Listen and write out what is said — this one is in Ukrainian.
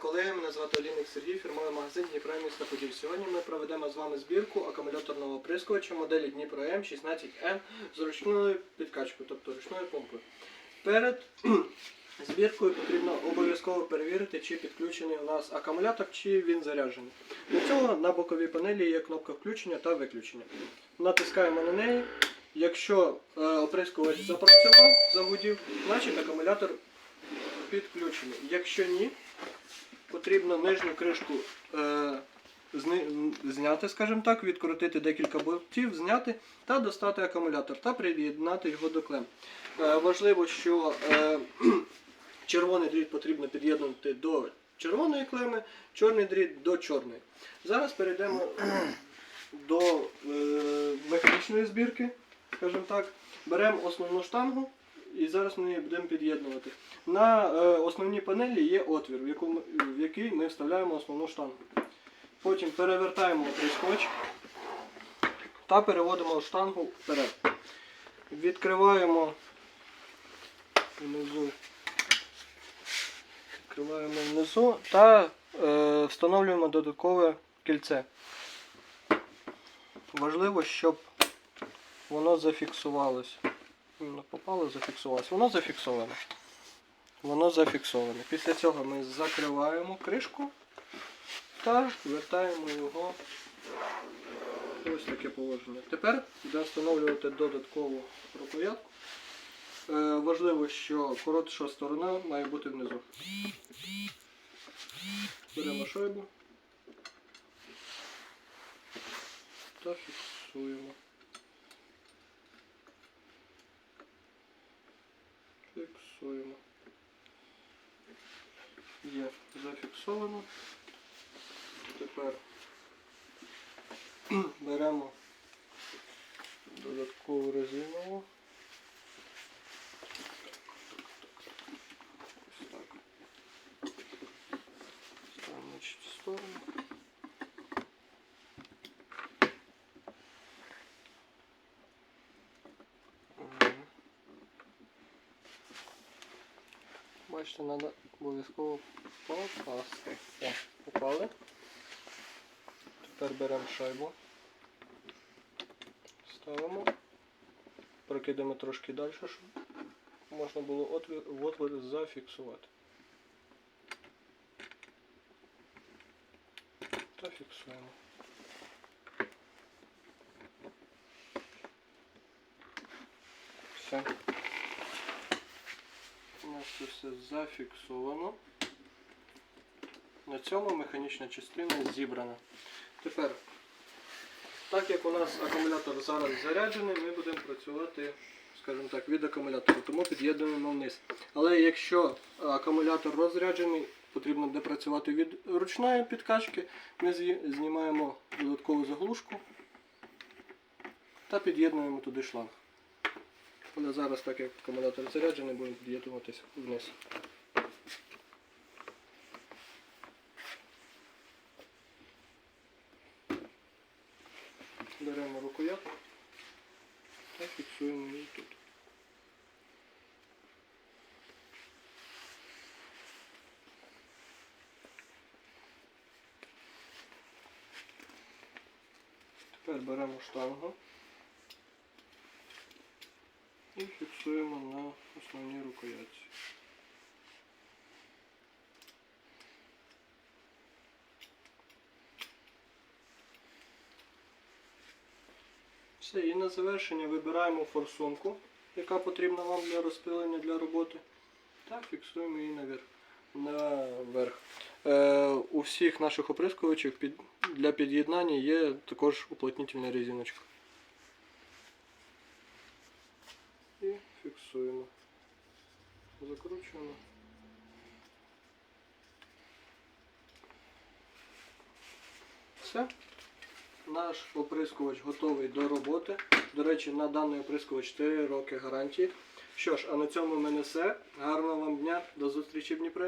колеги, мене звати Олійник Сергій, фірмовий магазин Дніпро міста Поділь. Сьогодні ми проведемо з вами збірку акумуляторного оприскувача моделі Дніпро М16Н з ручною підкачкою, тобто ручною помпою. Перед збіркою потрібно обов'язково перевірити, чи підключений у нас акумулятор, чи він заряджений. Для цього на боковій панелі є кнопка включення та виключення. Натискаємо на неї. Якщо е, оприскувач запрацював, загудів, значить акумулятор підключений. Якщо ні, потрібно нижню кришку е, зняти, скажімо так, відкрутити декілька болтів, зняти та достати акумулятор та приєднати його до клем. Е, важливо, що е, червоний дріт потрібно під'єднувати до червоної клеми, чорний дріт до чорної. Зараз перейдемо до е, механічної збірки, скажімо так. Беремо основну штангу і зараз ми її будемо під'єднувати. На е, основній панелі є отвір, в, який ми вставляємо основну штангу. Потім перевертаємо оприскувач та переводимо штангу вперед. Відкриваємо внизу. Відкриваємо внизу та е, встановлюємо додаткове кільце. Важливо, щоб воно зафіксувалось. Попало, зафіксувалось. Воно зафіксоване. Воно зафіксоване. Після цього ми закриваємо кришку та вертаємо його в ось таке положення. Тепер будемо встановлювати додаткову рукоятку. Е, важливо, що коротша сторона має бути внизу. Беремо шайбу та фіксуємо. Фіксуємо. Є зафіксовано. Тепер беремо додаткову резинову. Ось так. Ставимо значить, в сторону. Мгм. Бачите, треба обов'язково попасти. О, попали. Тепер беремо шайбу. Ставимо. Прокидаємо трошки далі, щоб можна було в отвір зафіксувати. Та фіксуємо. Все. Це все зафіксовано. На цьому механічна частина зібрана. Тепер, так як у нас акумулятор зараз заряджений, ми будемо працювати, скажімо так, від акумулятора, тому під'єднуємо вниз. Але якщо акумулятор розряджений, потрібно буде від ручної підкачки, ми знімаємо додаткову заглушку та під'єднуємо туди шланг. Але зараз, так як акумулятор заряджений, будемо під'єднуватися вниз. Беремо рукоятку та фіксуємо її тут. Тепер беремо штангу і фіксуємо на основній рукоятці. Все, і на завершення вибираємо форсунку, яка потрібна вам для розпилення для роботи. Та фіксуємо її наверх. наверх. Е, у всіх наших оприскувачів під, для під'єднання є також уплотнительна резиночка. І фіксуємо. Закручуємо. Все. Наш оприскувач готовий до роботи. До речі, на даний оприскувач 4 роки гарантії. Що ж, а на цьому в мене все. Гарного вам дня. До зустрічі в Дніпрі.